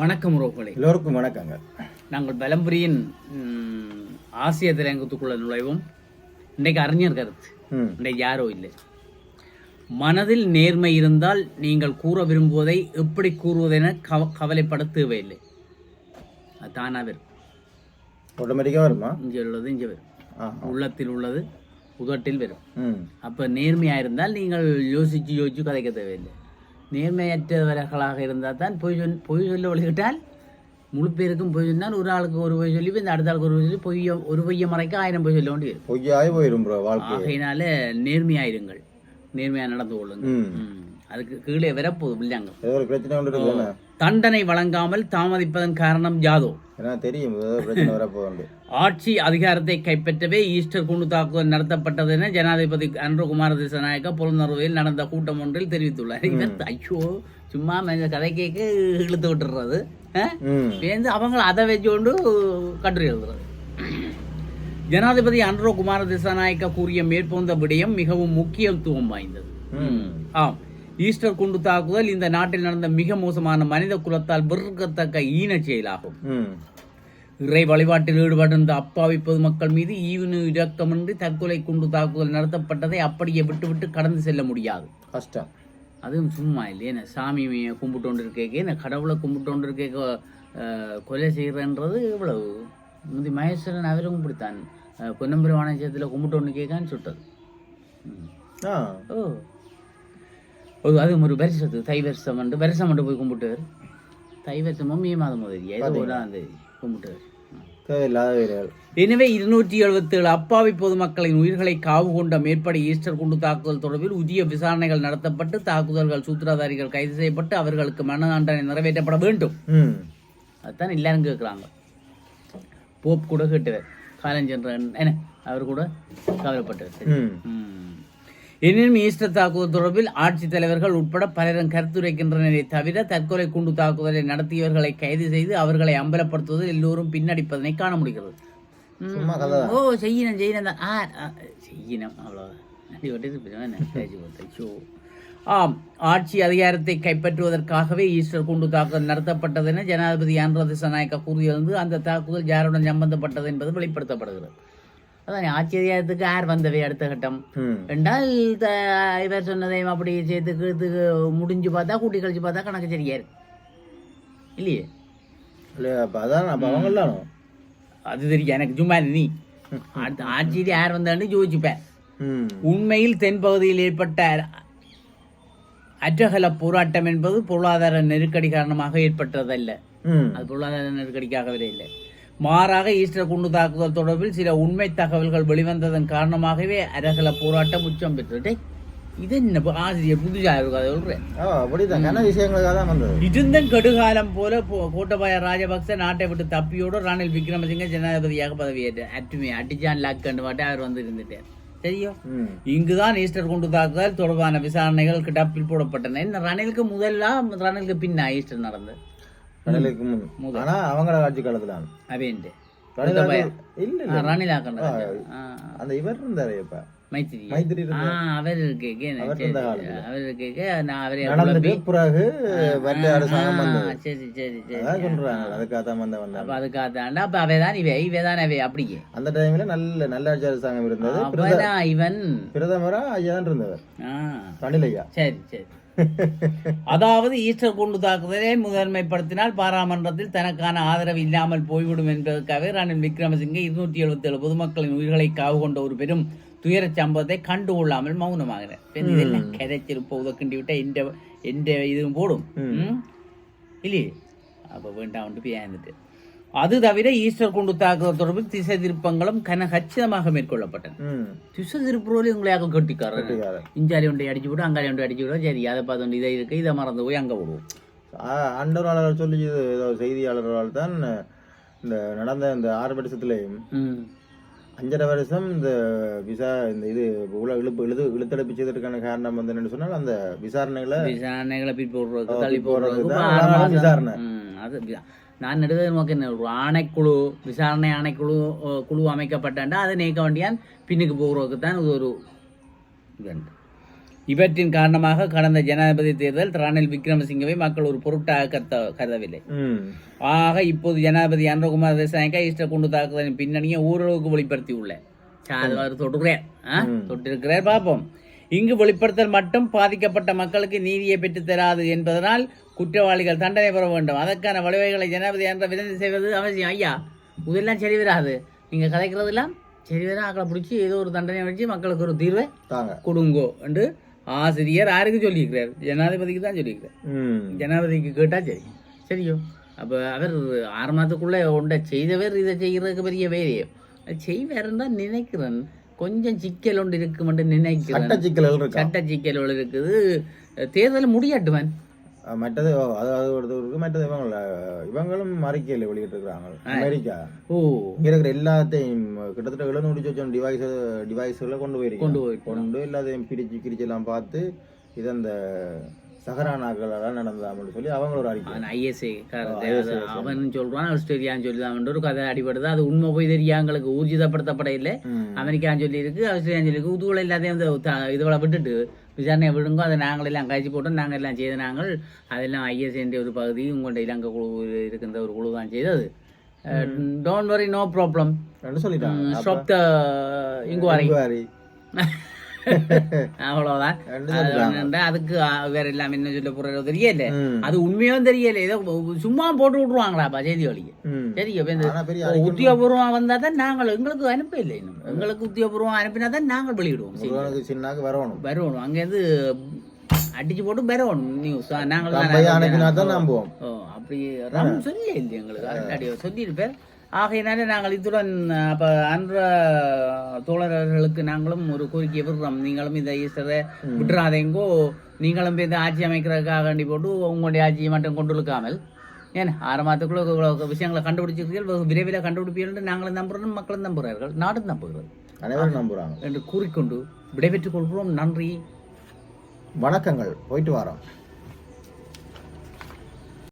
வணக்கம் உறவுகளே. எல்லோருக்கும் வணக்கங்க. நாங்கள் பலம்புரியின் ஆசிய திரையங்கத்துக்குள்ள நுழைவோம். இன்றைக்கு அறிஞர் கருத்து. இன்றைக்கு யாரோ இல்லை. மனதில் நேர்மை இருந்தால் நீங்கள் கூற விரும்புவதை எப்படி கூறுவதென கவ கவலைப்பட தேவையில்லை அது தானாக வரும். ஆட்டோமேட்டிக்காக வருமா? இங்கே உள்ளது இங்கே வரும். உள்ளத்தில் உள்ளது உதட்டில் வரும். அப்போ நேர்மையாக இருந்தால் நீங்கள் யோசித்து யோசித்து கதைக்க தேவையில்லை. நேர்மையற்றவர்களாக இருந்தால் தான் பொய் சொல் பொய் சொல்ல ஒழிக்கிட்டால் முழு பேருக்கும் பொய் சொன்னால் ஒரு ஆளுக்கு ஒரு பொய் சொல்லி இந்த அடுத்த ஆளுக்கு ஒரு பொய் சொல்லி பொய்ய ஒரு பொய்ய மறைக்க ஆயிரம் பொய் சொல்ல வேண்டி இருக்கும் பொய்யாய் போயிடும் ஆகையினால நேர்மையாயிருங்கள். நேர்மையாக நடந்து கொள்ளுங்கள். அதுக்கு கீழே வரப்போகுது கொண்டு இருக்கு தண்டனை வழங்காமல் தாமதிப்பதன் காரணம் ஏன்னா தெரியும் ஆட்சி அதிகாரத்தை கைப்பற்றவே ஈஸ்டர் குண்டு தாக்குதல் நடத்தப்பட்டது என ஜனாதிபதி அன்று குமார திசநாயக்க புலனறுவையில் நடந்த கூட்டம் ஒன்றில் தெரிவித்துள்ளார். இவர் ஐயோ சும்மா கதை கேட்க இழுத்து விட்டுறது சேர்ந்து அவங்க அதை வச்சுக்கொண்டு கட்டுரை எழுதுறது. ஜனாதிபதி அன்ரோ குமார திசாநாயக்க கூறிய மேற்கொண்ட விடயம் மிகவும் முக்கியத்துவம் வாய்ந்தது. ஆம். ஈஸ்டர் குண்டு தாக்குதல் இந்த நாட்டில் நடந்த மிக மோசமான மனித குலத்தால் வெறுக்கத்தக்க ஈனச் செயலாகும். இறை வழிபாட்டில் ஈடுபட்டிருந்த அப்பாவி பொதுமக்கள் மீது ஈவனு இரக்கமின்றி தற்கொலை குண்டு தாக்குதல் நடத்தப்பட்டதை அப்படியே விட்டுவிட்டு கடந்து செல்ல முடியாது. கஷ்டம். அதுவும் சும்மா இல்லையே நான் சாமி கும்பிட்டு கொண்டு இருக்கேன் நான் கடவுளை கும்பிட்டு கொண்டு இருக்கே கொலை செய்கிறன்றது இவ்வளவு. முந்தி மகேஸ்வரன் அவரும் இப்படித்தான் அஹ், பொன்னம்பரி வாணஜத்தில் கும்பிட்டு கொண்டு கேட்கான்னு சுட்டது ஓ. அது ஒரு வருஷத்து தை வருஷம் வந்து வருஷம் மட்டும் போய் கும்பிட்டுவார். தை வருஷமும் மே மாதம் முதலியா இது ஒன்றாம் தேதி வீரர்கள் எனவே இருநூற்றி எழுபத்தேழு அப்பாவி பொதுமக்களின் உயிர்களை காவு கொண்ட மேற்படி ஈஸ்டர் குண்டு தாக்குதல் தொடர்பில் உரிய விசாரணைகள் நடத்தப்பட்டு தாக்குதல்கள் சூத்திரதாரிகள் கைது செய்யப்பட்டு அவர்களுக்கு மரண தண்டனை நிறைவேற்றப்பட வேண்டும். அதுதான் எல்லாரும் கேட்குறாங்க போப் கூட கேட்டவர். காலஞ்சென்ற என்ன அவர் கூட கவலைப்பட்டவர். எனினும் ஈஸ்டர் தாக்குதல் தொடர்பில் ஆட்சித் தலைவர்கள் உட்பட பலரும் கருத்துரைக்கின்றனரே தவிர தற்கொலை குண்டு தாக்குதலை நடத்தியவர்களை கைது செய்து அவர்களை அம்பலப்படுத்துவதில் எல்லோரும் பின்னடிப்பதனை காண முடிகிறது. ஓ செய்யணும் செய்யணும் தான் ஆ செய்யணும் அவ்வளோ. ஆம் ஆட்சி அதிகாரத்தை கைப்பற்றுவதற்காகவே ஈஸ்டர் குண்டு தாக்குதல் நடத்தப்பட்டது என ஜனாதிபதி ஆந்திர திசாநாயக்கா கூறியிருந்து அந்த தாக்குதல் யாருடன் சம்பந்தப்பட்டது என்பது வெளிப்படுத்தப்படுகிறது. அதான் ஆட்சி அதிகாரத்துக்கு யார் வந்தவை அடுத்த கட்டம். என்றால் இவர் சொன்னதையும் அப்படி சேர்த்து கீழ்த்துக்கு முடிஞ்சு பார்த்தா கூட்டி கழிச்சு பார்த்தா கணக்கு சரியா இருக்கு இல்லையே? அதான் அப்போ அது தெரியும் எனக்கு சும்மா நீ. அடுத்த ஆட்சியில் யார் வந்தான்னு யோசிப்பேன் உண்மையில் தென்பகுதியில் ஏற்பட்ட அற்றகல போராட்டம் என்பது பொருளாதார நெருக்கடி காரணமாக ஏற்பட்டதல்ல. அது பொருளாதார நெருக்கடிக்காகவே இல்லை. மாறாக ஈஸ்டர் குண்டு தாக்குதல் தொடர்பில் சில உண்மை தகவல்கள் வெளிவந்ததன் காரணமாகவே அரகல போராட்டம் உச்சம் பெற்றது. இது என்ன ஆசிரியர் புதுசா இருக்கு அதை சொல்றேன். ஆ அப்படிதான். கன விஷயங்களுக்காக தான் வந்தது. இருந்தன் கடுகாலம் போல கோட்டபாய ராஜபக்ச நாட்டை விட்டு தப்பியோடு ரணில் விக்ரமசிங்க ஜனாதிபதியாக பதவியேற்றார் அட்டுமே அடிச்சான் லாக் கண்டு மாட்டே அவர் வந்து இருந்துட்டார் தெரியும் இங்குதான் ஈஸ்டர் குண்டு தாக்குதல் தொடர்பான விசாரணைகள் கிடப்பில் போடப்பட்டன. இந்த ரணிலுக்கு முதல்ல ரணிலுக்கு பின்னா ஈஸ்டர் நடந்தது? கடலுக்கு முன் ஆனா அவங்களோட ஆட்சி காலத்துல அவேண்டு அந்த இவர் இருந்தாரு இப்ப மைத்திரி. மைத்திரி அவர் இருக்கு பிறகு அரசாங்கம் சரி சரி சரி சொல்றாங்க. அதுக்காக தான் வந்த வந்தாங்க. அப்ப அதுக்காக அப்ப அவைதான் இவை இவைதான் அவை அப்படியே. அந்த டைம்ல நல்ல நல்ல அரசாங்கம் இருந்தது. இவன்? பிரதமரா ஐயா தான் இருந்தவர் ரணில் ஐயா. சரி சரி. அதாவது ஈஸ்டர் குண்டு தாக்குதலை முதன்மைப்படுத்தினால் பாராளுமன்றத்தில் தனக்கான ஆதரவு இல்லாமல் போய்விடும் என்பதற்காக ரணில் விக்ரமசிங்கே இருநூற்றி எழுபத்தி ஏழு பொதுமக்களின் உயிர்களை காவு கொண்ட ஒரு பெரும் துயரச் சம்பவத்தை கண்டுகொள்ளாமல் மௌனமாகிறார். பெண் இதெல்லாம் கரைச்சிருப்ப உதக்கிண்டி விட்டா எந்த எந்த இதுவும் போடும்? இல்லையே? அப்போ வேண்டாம் பேர்ந்துட்டு அது தவிர ஈஸ்டர் குண்டு தாக்குதல் தொடர்பில் திசை திருப்பங்களும் கன கச்சிதமாக மேற்கொள்ளப்பட்டன திசை திருப்புறோலி உங்களையாக கட்டிக்காரன். இஞ்சாலி ஒன்றை அடிச்சு விடும் அங்காளி ஒன்றை அடிச்சு விடும் சரி அதை பார்த்து இதை இருக்கு இதை மறந்து போய் அங்கே விடுவோம் அண்டர்வாளர் சொல்லி ஏதோ செய்தியாளர்களால் தான் இந்த நடந்த இந்த ஆறு வருஷத்துலேயும் அஞ்சரை வருஷம் இந்த விசா இந்த இது உல இழுப்பு இழுது இழுத்தடைப்பு செய்ததற்கான காரணம் வந்து என்னன்னு சொன்னால் அந்த விசாரணைகளை விசாரணைகளை பின் போடுறதுக்கு தள்ளி மாசம். விசாரணை. அது நான் நடுவே நமக்கு என்ன ஒரு ஆணைக்குழு விசாரணை ஆணைக்குழு குழு அமைக்கப்பட்டாண்டா அதை நீக்க வேண்டியான் பின்னுக்கு போகிறதுக்கு தான் இது ஒரு இதுண்டு இவற்றின் காரணமாக கடந்த ஜனாதிபதி தேர்தல் ரணில் விக்ரமசிங்கவை மக்கள் ஒரு பொருட்டாக கருத்த கருதவில்லை. ஆக இப்போது ஜனாதிபதி அன்றகுமார் தேசாயக்கா ஈஸ்டர் குண்டு தாக்குதலின் பின்னணியை ஓரளவுக்கு வெளிப்படுத்தி உள்ளேன் அவர் தொட்டுக்கிறேன்? தொட்டிருக்கிறார் பார்ப்போம். இங்கு வெளிப்படுத்தல் மட்டும் பாதிக்கப்பட்ட மக்களுக்கு நீதியை பெற்றுத் தராது என்பதனால் குற்றவாளிகள் தண்டனை பெற வேண்டும். அதற்கான வழிவகைகளை ஜனாதிபதி என்ற விதந்தி செய்வது அவசியம். ஐயா இதெல்லாம் சரி வராது. நீங்க கதைக்கிறதெல்லாம் சரி வர ஆக்களை பிடிச்சி ஏதோ ஒரு தண்டனை வச்சு மக்களுக்கு ஒரு தீர்வை தாங்க. கொடுங்கோ என்று ஆசிரியர் யாருக்கு சொல்லியிருக்கிறார். ஜனாதிபதிக்கு தான் சொல்லியிருக்கிறார். ஜனாதிபதிக்கு கேட்டா சரி. சரியோ? அப்போ அவர் ஆறு மாதத்துக்குள்ளே ஒன்றை செய்தவர் இதை செய்கிறதுக்கு பெரிய வேலையே. செய்வாருன்னு தான் நினைக்கிறேன். கொஞ்சம் சிக்கல் ஒன்று இருக்குமென்று நினைக்கிறேன். சட்ட சிக்கல்கள் இருக்கா? சட்ட சிக்கல் ஒன்று இருக்குது. தேர்தல் முடியாட்டுவன். மற்றது அது அது ஒருத்தருக்கு மற்றது இவங்கள இவங்களும் அறிக்கையில் வெளியிட்டிருக்கிறாங்க. அமெரிக்கா. ஓ. இங்க இருக்கிற எல்லாத்தையும் கிட்டத்தட்ட எழுநூறு சொச்சம் டிவைஸ் டிவைஸ்களை கொண்டு போயிருக்கோம் கொண்டு போய் கொண்டு எல்லாத்தையும் பிரிச்சு கிரிச்சு எல்லாம் பார்த்து இது அந்த சஹரானாக்களால் நடந்ததாம்னு சொல்லி அவங்க ஒரு அறிக்கை அவன் ஐஎஸ்ஐ அவன் சொல்றான் ஆஸ்திரேலியான்னு சொல்லி ஒரு கதை அடிபடுது. அது உண்மை போய் தெரியா எங்களுக்கு ஊர்ஜிதப்படுத்தப்பட இல்லை. அமெரிக்கான்னு சொல்லியிருக்கு ஆஸ்திரேலியான்னு சொல்லியிருக்கு உதுவலை எல்லாத்தையும் அந்த த- இதுவளை விட்டுட்டு விசாரணையை விடுங்க அதை நாங்கள் எல்லாம் கழிச்சு போட்டோம் நாங்கள் எல்லாம் செய்த நாங்கள் அதெல்லாம் ஐஎஸ் என்ற ஒரு பகுதி உங்கள்கிட்ட இலங்கை குழு இருக்கின்ற ஒரு குழு தான் செய்தது. டோன்ட் வரி நோ ப்ராப்ளம் சொல்லிட்டாங்க. Stop the inquiry. அவ்வளவுதான். அதுக்கு வேற எல்லாம் என்ன சொல்ல போறதோ தெரியல. அது உண்மையும் தெரியல ஏதோ சும்மா போட்டு விட்டுருவாங்களாப்பா செய்தி வழியை ம். சரி உத்தியோகபூர்வம் வந்தா தான் நாங்கள் எங்களுக்கு அனுப்ப இல்லை இன்னும். எங்களுக்கு உத்தியோகபூர்வம் அனுப்பினா தான் நாங்கள் வெளியிடுவோம் சின்னாக்கு வரணும் வரணும் அங்கேருந்து அடிச்சு போட்டு வரணும் நியூஸ் நாங்கள் அனுப்பினா தான் நம்புவோம் அப்படி ரம் சொல்லி இல்லை எங்களுக்கு. அடி சொல்லியிருப்பேன் ஆகையினால நாங்கள் இத்துடன் அப்ப அன்ற தோழர்களுக்கு நாங்களும் ஒரு கோரிக்கை விடுறோம். நீங்களும் இந்த ஈஸ்டரை விட்டுறாதேங்கோ. நீங்களும் இந்த ஆட்சி அமைக்கிறதுக்காக வேண்டி போட்டு உங்களுடைய ஆட்சியை மட்டும் கொண்டு இழுக்காமல் ஏன்? ஆறு மாதத்துக்குள்ள விஷயங்களை கண்டுபிடிச்சிருக்கீர்கள். விரைவில் கண்டுபிடிப்பீர்கள் நாங்களும் நம்புகிறோம் மக்களும் நம்புகிறார்கள் நாடும் நம்புகிறது அனைவரும் நம்புறாங்க. என்று கூறிக்கொண்டு விடைபெற்றுக் கொள்கிறோம். நன்றி. வணக்கங்கள். போயிட்டு வரோம்.